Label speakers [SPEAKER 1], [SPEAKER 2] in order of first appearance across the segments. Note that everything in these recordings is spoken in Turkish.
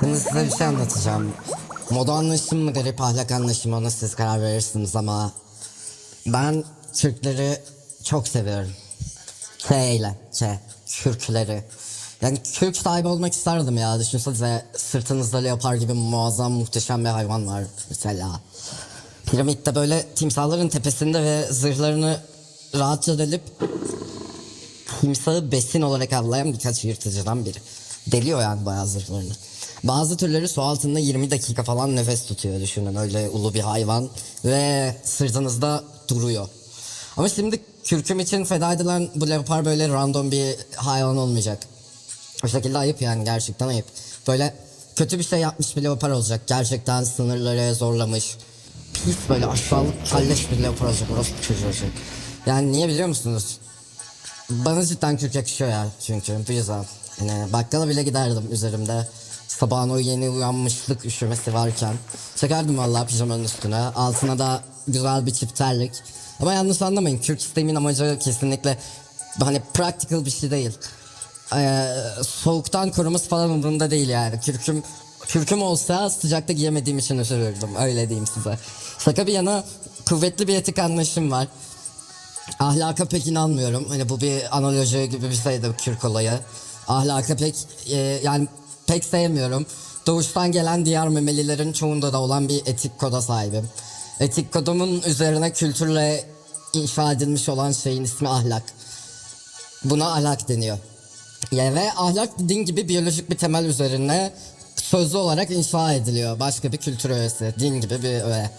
[SPEAKER 1] Şimdi size bir şey anlatacağım. Moda anlaşım mı garip ahlak anlaşımı ona siz karar verirsiniz ama ben Türkleri çok seviyorum. K ile K. Kürkleri. Yani kürk sahibi olmak isterdim ya. Düşünsenize sırtınızda leopar gibi muazzam muhteşem bir hayvan var mesela. Piramitte böyle timsahların tepesinde ve zırhlarını rahatça delip timsahı besin olarak avlayan birkaç yırtıcıdan biri. Deliyor yani bayağı zırhlarını. Bazı türleri su altında 20 dakika falan nefes tutuyor düşünün öyle ulu bir hayvan ve sırtınızda duruyor. Ama şimdi kürküm için feda edilen bu leopar böyle random bir hayvan olmayacak. O şekilde ayıp yani gerçekten ayıp. Böyle kötü bir şey yapmış bir leopar olacak. Gerçekten sınırları zorlamış. Pis böyle aşağılık kalleş bir leopar olacak. Orası çocuğu olacak. Yani niye biliyor musunuz? Bana cidden kürk yakışıyor ya çünkü bu yüzden. Yani bakkala bile giderdim üzerimde. Sabahın o yeni uyanmışlık üşümesi varken. Çekerdim vallahi pijamanın üstüne. Altına da güzel bir çift terlik. Ama yanlış anlamayın. Kürk istemin amacı kesinlikle hani practical bir şey değil. Ee, soğuktan koruması falan umurumda değil yani. Kürküm kürküm olsa sıcakta giyemediğim için üzülürdüm. Öyle diyeyim size. Şaka bir yana kuvvetli bir etik anlayışım var. Ahlaka pek inanmıyorum. Hani bu bir analoji gibi bir şeydi kürk olayı. Ahlaka pek e, yani pek sevmiyorum. Doğuştan gelen diğer memelilerin çoğunda da olan bir etik koda sahibim. Etik kodumun üzerine kültürle inşa edilmiş olan şeyin ismi ahlak. Buna ahlak deniyor. Ya ve ahlak dediğin gibi biyolojik bir temel üzerine sözlü olarak inşa ediliyor. Başka bir kültür öğesi, din gibi bir öğe.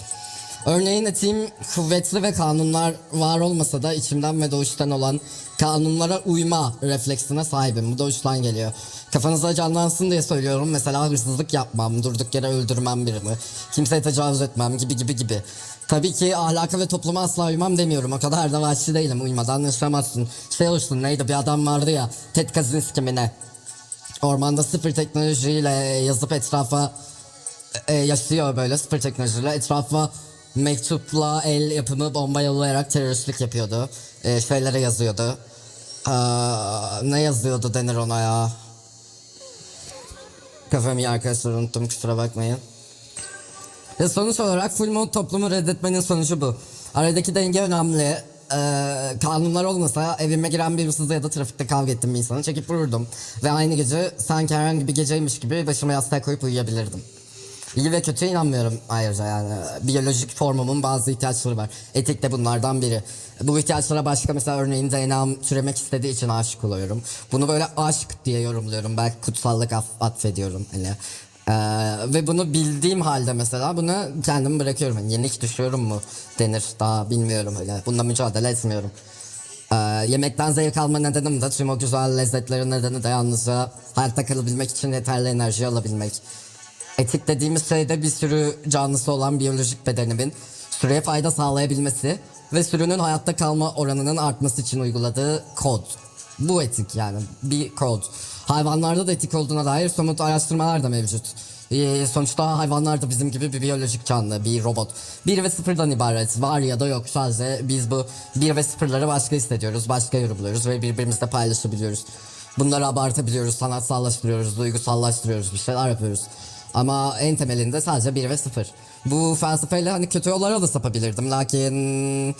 [SPEAKER 1] Örneğin etiğim kuvvetli ve kanunlar var olmasa da içimden ve doğuştan olan kanunlara uyma refleksine sahibim. Bu doğuştan geliyor. Kafanıza canlansın diye söylüyorum. Mesela hırsızlık yapmam, durduk yere öldürmem birini, kimseye tecavüz etmem gibi gibi gibi. Tabii ki ahlaka ve topluma asla uymam demiyorum. O kadar da vahşi değilim. Uymadan yaşamazsın. Şey olsun neydi bir adam vardı ya. Ted Kaczynski mi ne? Ormanda sıfır teknolojiyle yazıp etrafa e, yaşıyor böyle sıfır teknolojiyle etrafa mektupla el yapımı bomba yollayarak teröristlik yapıyordu. E, şeylere yazıyordu. Aa, ne yazıyordu denir ona ya. Kafamı arkadaşlar unuttum kusura bakmayın. Ve sonuç olarak full mod toplumu reddetmenin sonucu bu. Aradaki denge önemli. Ee, kanunlar olmasa evime giren bir hırsızla ya da trafikte kavga ettim bir insanı çekip vururdum. Ve aynı gece sanki herhangi bir geceymiş gibi başıma yastığa koyup uyuyabilirdim. İyi ve kötüye inanmıyorum ayrıca yani. Biyolojik formumun bazı ihtiyaçları var. Etik de bunlardan biri. Bu ihtiyaçlara başka mesela örneğin DNA'm türemek istediği için aşık oluyorum. Bunu böyle aşk diye yorumluyorum. Belki kutsallık aff- atfediyorum. Hani ee, ve bunu bildiğim halde mesela bunu kendim bırakıyorum. Yani yenik düşüyorum mu denir daha bilmiyorum öyle. Bununla mücadele etmiyorum. Ee, yemekten zevk alma nedenim de tüm o güzel lezzetlerin nedeni de yalnızca hayatta kalabilmek için yeterli enerji alabilmek. Etik dediğimiz şeyde bir sürü canlısı olan biyolojik bedenimin süreye fayda sağlayabilmesi ve sürünün hayatta kalma oranının artması için uyguladığı kod. Bu etik yani bir kod. Hayvanlarda da etik olduğuna dair somut araştırmalar da mevcut. Ee, sonuçta hayvanlar da bizim gibi bir biyolojik canlı, bir robot. Bir ve sıfırdan ibaret. Var ya da yok. Sadece biz bu bir ve sıfırları başka hissediyoruz, başka yorumluyoruz ve birbirimizle paylaşabiliyoruz. Bunları abartabiliyoruz, sanatsallaştırıyoruz, duygusallaştırıyoruz, bir şeyler yapıyoruz. Ama en temelinde sadece 1 ve 0. Bu felsefeyle hani kötü yollara da sapabilirdim. Lakin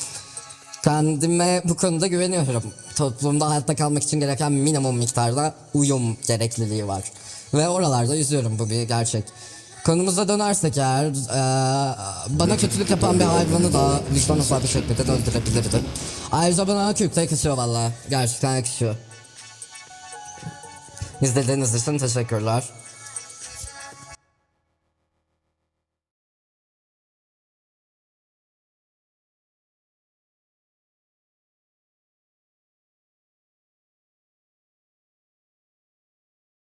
[SPEAKER 1] kendime bu konuda güveniyorum. Toplumda hayatta kalmak için gereken minimum miktarda uyum gerekliliği var. Ve oralarda yüzüyorum bu bir gerçek. Konumuza dönersek eğer eee, bana kötülük yapan bir hayvanı da vicdan azabı çekmeden öldürebilirdim. Ayrıca bana kürk de yakışıyor valla. Gerçekten yakışıyor. İzlediğiniz için teşekkürler.